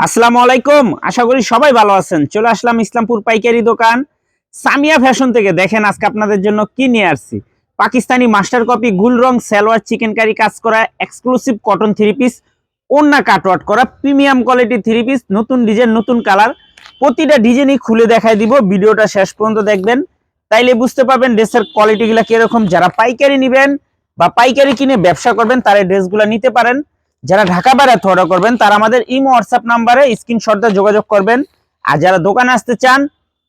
আসসালামু আলাইকুম। আশা করি সবাই ভালো আছেন। চলে আসলাম ইসলামপুর পাইকারি দোকান। সামিয়া ফ্যাশন থেকে দেখেন আজকে আপনাদের জন্য কি নিয়ে আসছি। পাকিস্তানি মাস্টার কপি গুল রং সালোয়ার চিকেন কারি কাজ করা এক্সক্লুসিভ কটন থ্রি পিস ওন্না কাটওয়াট করা প্রিমিয়াম কোয়ালিটি থ্রি পিস নতুন ডিজাইন নতুন কালার প্রতিটা ডিজাইনই খুলে দেখাই দিব। ভিডিওটা শেষ পর্যন্ত দেখবেন। তাইলে বুঝতে পারবেন ড্রেসের কোয়ালিটিগুলো কীরকম। যারা পাইকারি নেবেন বা পাইকারি কিনে ব্যবসা করবেন, তারা ড্রেসগুলো নিতে পারেন। যারা ঢাকা বেড়াতে অর্ডার করবেন, তারা আমাদের ইমো হোয়াটসঅ্যাপ নাম্বারে স্ক্রিনশটে যোগাযোগ করবেন। আর যারা দোকানে আসতে চান,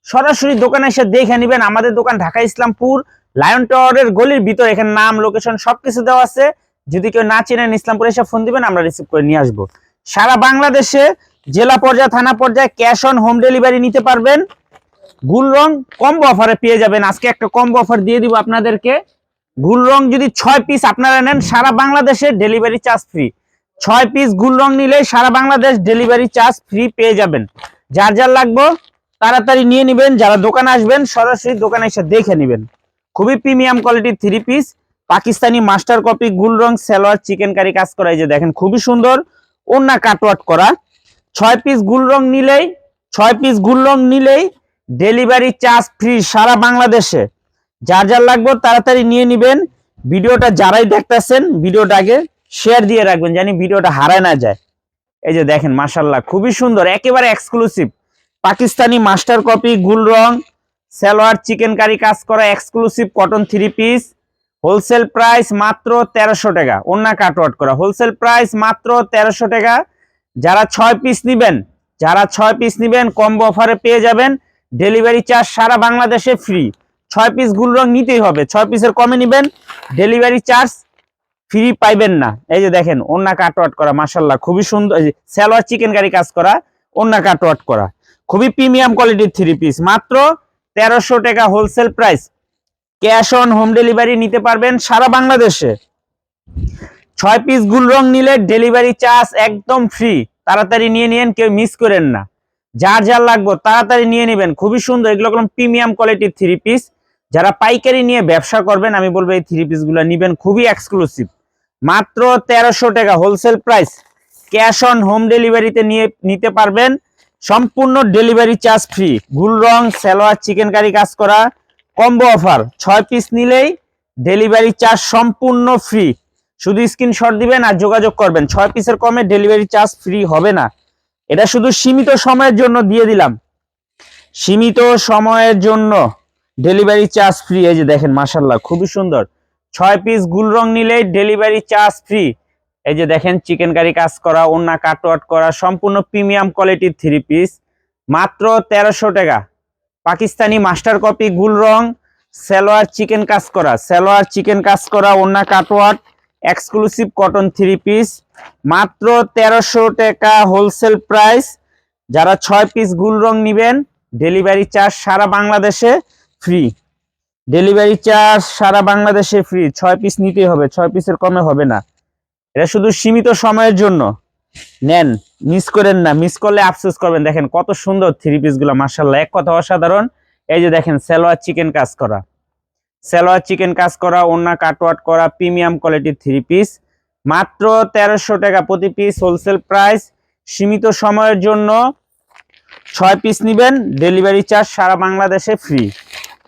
সরাসরি দোকানে এসে দেখে নেবেন, আমাদের দোকান ঢাকা ইসলামপুর লায়ন টাওয়ারের গলির ভিতর, এখানে নাম লোকেশন সবকিছু দেওয়া আছে। যদি কেউ না চেনেন, ইসলামপুর এসে ফোন দিবেন, আমরা রিসিভ করে নিয়ে আসব। সারা বাংলাদেশে, জেলা পর্যায়ে, থানা পর্যায়ে ক্যাশ অন হোম ডেলিভারি নিতে পারবেন। গুল রং কম্বো অফারে পেয়ে যাবেন। আজকে একটা কম্বো অফার দিয়ে দিব আপনাদেরকে। গুল রং যদি ছয় পিস আপনারা নেন, সারা বাংলাদেশে ডেলিভারি চার্জ ফ্রি ছয় পিস গুল রং নিলে সারা বাংলাদেশ ডেলিভারি চার্জ ফ্রি পেয়ে যাবেন। যার যার লাগবে, তাড়াতাড়ি নিয়ে নেবেন। যারা দোকানে আসবেন, সরাসরি দোকানে এসে দেখে নেবেন। খুবই প্রিমিয়াম কোয়ালিটির three piece Pakistani master copy গুল রং সালোয়ার চিকেন কারি কাজ করা এই যে দেখেন, খুবই সুন্দর। ওন্না কাটওয়াট করা। ছয় পিস গুল রং নিলেই, ছয় পিস গুল রং নিলেই ডেলিভারি চার্জ ফ্রি সারা বাংলাদেশে। যার যার লাগবে, তাড়াতাড়ি নিয়ে নেবেন। ভিডিওটা যারাই দেখতেছেন, ভিডিওটা আগে শেয়ার দিয়ে রাখবেন জানি ভিডিওটা হারায় না যায়। এই যে দেখেন মাশাল্লাহ খুবই সুন্দর, একেবারে এক্সক্লুসিভ পাকিস্তানি মাস্টার কপি গুল রং, সালোয়ার চিকেন কারি কাজ করা exclusive cotton three piece wholesale price মাত্র তেরোশো টাকা অন্য কাটওয়াট করা। হোলসেল প্রাইস মাত্র তেরোশো টাকা। যারা ছয় পিস নেবেন, যারা ছয় পিস নেবেন কম্বো অফারে পেয়ে যাবেন। ডেলিভারি চার্জ সারা বাংলাদেশে ফ্রি ছয় পিস গুল রং নিতেই হবে, ছয় পিসের কমে নেবেন। ডেলিভারি চার্জ ফ্রি পাইবেন না। এই যে দেখেন ওন্না কাটওয়াট করা মাসাল্লাহ খুবই সুন্দর। সালোয়ার চিকেন কারি কাজ করা ওন্না কাটওয়াট করা। খুবই প্রিমিয়াম কোয়ালিটির থ্রি পিস মাত্র তেরোশো টাকা wholesale price cash on home delivery নিতে পারবেন সারা বাংলাদেশে। ছয় পিস গুল রং নিলে ডেলিভারি চার্জ একদম ফ্রি তাড়াতাড়ি নিয়ে নিয়েন, কেউ মিস করেন না। যার যার লাগবে, তাড়াতাড়ি নিয়ে নেবেন। খুবই সুন্দর, এগুলো কোনো প্রিমিয়াম কোয়ালিটির থ্রি পিস যারা পাইকারি নিয়ে ব্যবসা করবেন, আমি বলব এই থ্রি পিসগুলো নিবেন, খুবই এক্সক্লুসিভ মাত্র তেরোশো টাকা wholesale price cash on home ডেলিভারিতে নিয়ে নিতে পারবেন। সম্পূর্ণ ডেলিভারি চার্জ ফ্রি গুল রং, সালোয়ার চিকেন কারি কাজ করা। কম্বো অফার ছয় পিস নিলেই ডেলিভারি চার্জ সম্পূর্ণ ফ্রি শুধু স্ক্রিনশট দিবেন আর যোগাযোগ করবেন। ছয় পিসের কমে ডেলিভারি চার্জ ফ্রি হবে না। এটা শুধু সীমিত সময়ের জন্য দিয়ে দিলাম। সীমিত সময়ের জন্য ডেলিভারি চার্জ ফ্রি এই যে দেখেন মাসাল্লাহ খুবই সুন্দর। ছয় পিস গুল রং নিলেই ডেলিভারি চার্জ ফ্রি এই যে দেখেন চিকেন কারি কাজ করা ওন্না কাটওয়াট করা, সম্পূর্ণ প্রিমিয়াম কোয়ালিটির থ্রি পিস মাত্র তেরোশো টাকা। পাকিস্তানি মাস্টার কপি গুল রং, সালোয়ার চিকেন কাজ করা, সালোয়ার চিকেন কাজ করা ওন্না কাটওয়াট এক্সক্লুসিভ কটন থ্রি পিস মাত্র তেরোশো টাকা হোলসেল প্রাইস যারা ছয় পিস গুল রং নিবেন ডেলিভারি চার্জ সারা বাংলাদেশে ফ্রি ডেলিভারি চার্জ সারা বাংলাদেশে ফ্রি ছয় পিস নিতেই হবে, ছয় পিসের কমে হবে না। এটা শুধু সীমিত সময়ের জন্য। নেন মিস করেন না। মিস করলে আফসোস করবেন। দেখেন কত সুন্দর থ্রি পিসগুলো মার্শাল্লাহ এক কথা অসাধারণ। এই যে দেখেন, সালোয়ার চিকেন কাজ করা। সালোয়ার চিকেন কাজ করা ওন্না কাটওয়াট করা প্রিমিয়াম কোয়ালিটির থ্রি পিস মাত্র তেরোশো টাকা প্রতি পিস হোলসেল প্রাইস সীমিত সময়ের জন্য ছয় পিস নিবেন। ডেলিভারি চার্জ সারা বাংলাদেশে ফ্রি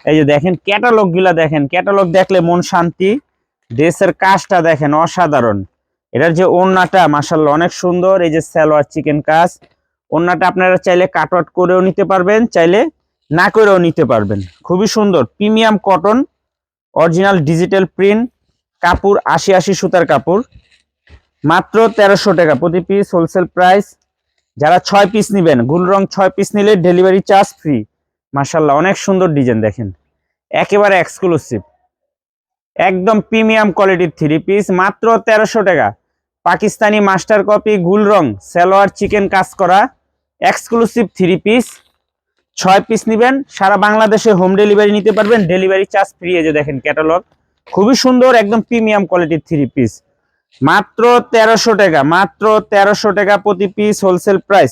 এই যে দেখেন ক্যাটালগগুলা দেখেন। ক্যাটালগ দেখলে মন শান্তি ড্রেসের কাজটা দেখেন অসাধারণ। এটার যে ওন্নাটা মাসাল্লাহ অনেক সুন্দর। এই যে স্যালোয়ার চিকেন কাজ। ওন্নাটা আপনারা চাইলে কাটওয়াট করেও নিতে পারবেন, চাইলে না করেও নিতে পারবেন। খুবই সুন্দর। Premium cotton original digital print কাপড়, আশি আশি সুতার কাপড়। মাত্র তেরোশো টাকা প্রতি পিস হোলসেল প্রাইস যারা ছয় পিস নেবেন গুল রং ছয় পিস নিলে ডেলিভারি চার্জ ফ্রি মাসাল্লাহ অনেক সুন্দর ডিজাইন দেখেন। একেবারে এক্সক্লুসিভ একদম প্রিমিয়াম কোয়ালিটির থ্রি পিস মাত্র তেরোশো টাকা। পাকিস্তানি মাস্টার কপি গুল রং, সালোয়ার চিকেন কাজ করা। এক্সক্লুসিভ থ্রি পিস ছয় পিস নেবেন, সারা বাংলাদেশে হোম ডেলিভারি নিতে পারবেন। ডেলিভারি চার্জ ফ্রি যে দেখেন ক্যাটালগ খুবই সুন্দর, একদম প্রিমিয়াম কোয়ালিটির থ্রি পিস মাত্র তেরোশো টাকা, মাত্র তেরোশো টাকা প্রতি পিস হোলসেল প্রাইস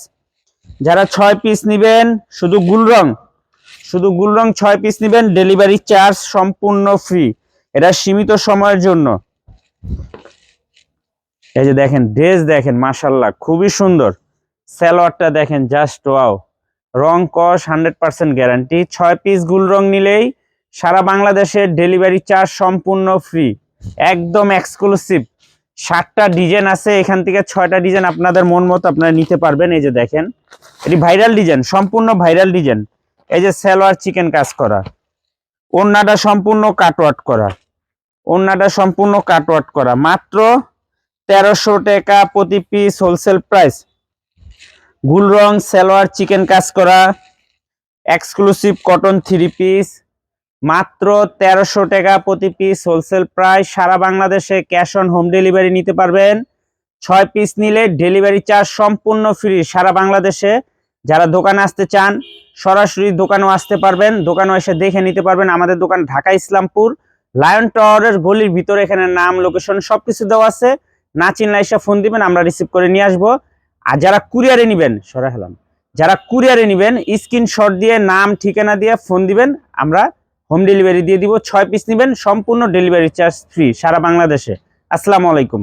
যারা ছয় পিস নেবেন, শুধু গুল রং শুধু গুল রং ছয় পিস নেবেন ডেলিভারি চার্জ সম্পূর্ণ ফ্রি এটা সীমিত সময়ের জন্য। এই যে দেখেন ড্রেস দেখেন মাসাল্লাহ খুবই সুন্দর। স্যালোয়ারটা দেখেন জাস্ট ওয়াও রং কস হান্ড্রেড পার্সেন্ট গ্যারান্টি ছয় পিস গুল রং নিলেই সারা বাংলাদেশের ডেলিভারি চার্জ সম্পূর্ণ ফ্রি একদম এক্সক্লুসিভ ষাটটা ডিজাইন আছে, এখান থেকে ছয়টা ডিজাইন আপনাদের মন মতো আপনারা নিতে পারবেন। এই যে দেখেন, এটি ভাইরাল ডিজাইন সম্পূর্ণ ভাইরাল ডিজাইন এই যে সালোয়ার চিকেন কাজ করা। ওন্নাটা সম্পূর্ণ কাটওয়াট করা। ওন্নাটা সম্পূর্ণ কাটওয়াট করা। মাত্র তেরোশো টাকা প্রতি পিস হোলসেল প্রাইস গুল রং সালোয়ার চিকেন কাজ করা। এক্সক্লুসিভ কটন থ্রি পিস মাত্র তেরোশো টাকা প্রতি পিস হোলসেল প্রাইস সারা বাংলাদেশে ক্যাশ অন হোম ডেলিভারি নিতে পারবেন। ছয় পিস নিলে ডেলিভারি চার্জ সম্পূর্ণ ফ্রি সারা বাংলাদেশে যারা দোকানে আসতে চান, সরাসরি দোকানেও আসতে পারবেন। দোকানেও এসে দেখে নিতে পারবেন আমাদের দোকান ঢাকা ইসলামপুর। লায়ন টাওয়ারের গলির ভিতরে এখানে নাম লোকেশন সবকিছু দেওয়া আছে। না চিনলে এসে ফোন দিবেন, আমরা রিসিভ করে নিয়ে আসব। আর যারা কুরিয়ারে নিবেন সরা হেলাম, যারা কুরিয়ারে নিবেন স্ক্রিনশট দিয়ে, নাম, ঠিকানা দিয়ে ফোন দিবেন, আমরা হোম ডেলিভারি দিয়ে দিব। ছয় পিস নেবেন, সম্পূর্ণ ডেলিভারি চার্জ ফ্রি সারা বাংলাদেশে। আসসালামু আলাইকুম।